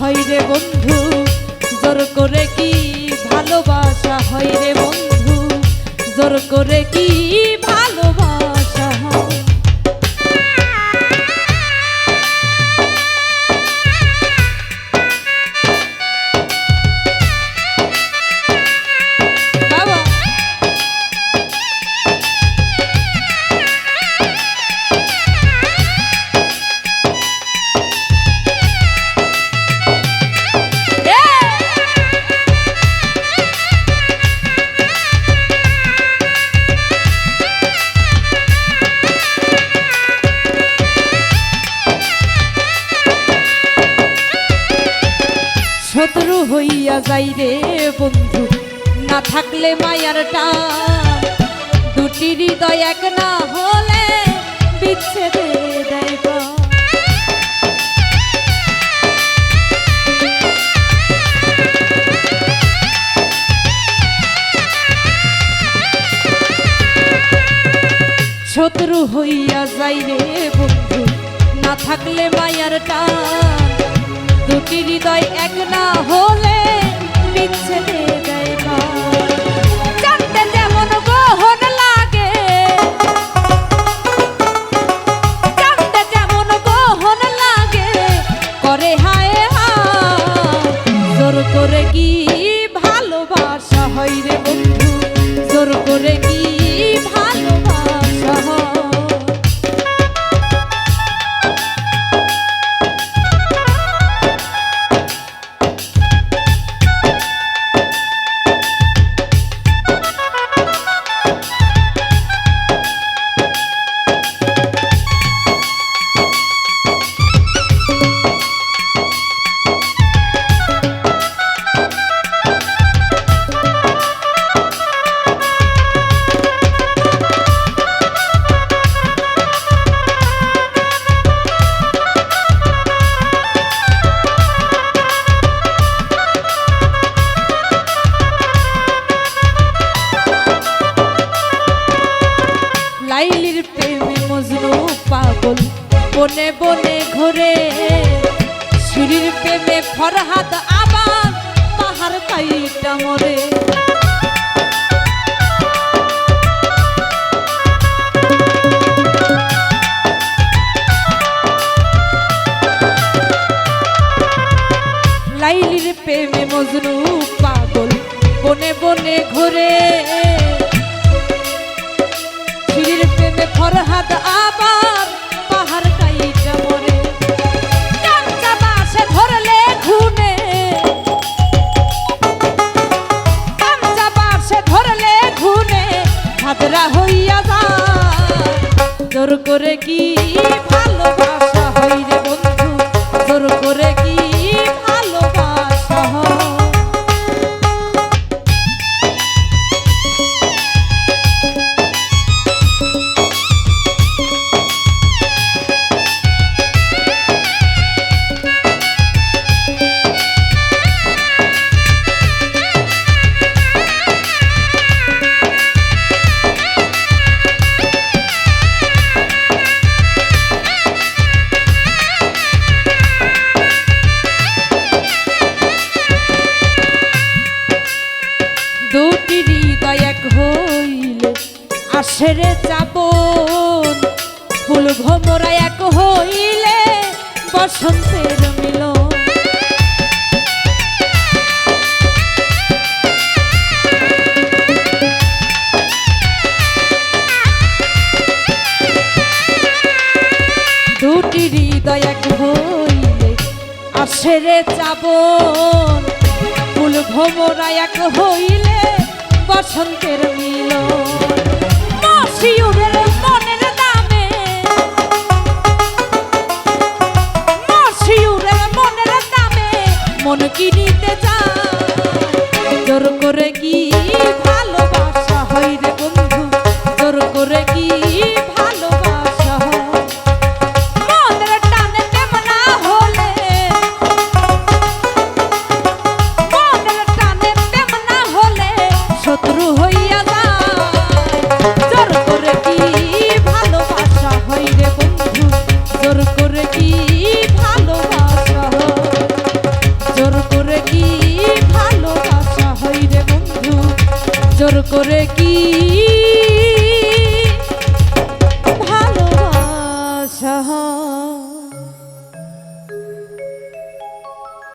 হয় রে বন্ধু জোর করে কি ভালোবাসা? হয় রে বন্ধু জোর করে কি শত্রু হইয়া যাই রে বন্ধু। না থাকলে মায়ার দুটি হৃদয় এক না হলে শত্রু হইয়া যাই রে বন্ধু। না থাকলে মায়ার টান। হৃদয় এক না হলে বনে বনে ঘোরে। সুরির প্রেমে ফরহাদ আবার পাহাড় কাইটা মরে। লাইলির প্রেমে মজনু পাগল বনে বনে ঘোরে। সিঁড়ির প্রেমে ফরহাদ আবার করে কি ভালোবাসা? আসরে চাপন, ফুল ভমরা এক হইলে বসন্তের মিলন। দুটি হৃদয় এক হইলে আসরে চাবন ফুল ভমরা এক হইলে বসন্তের মিলন। মন কিনিতে চায়। জোর করে কি ভালোবাসা হয় রে করে কি ভালোবাসা?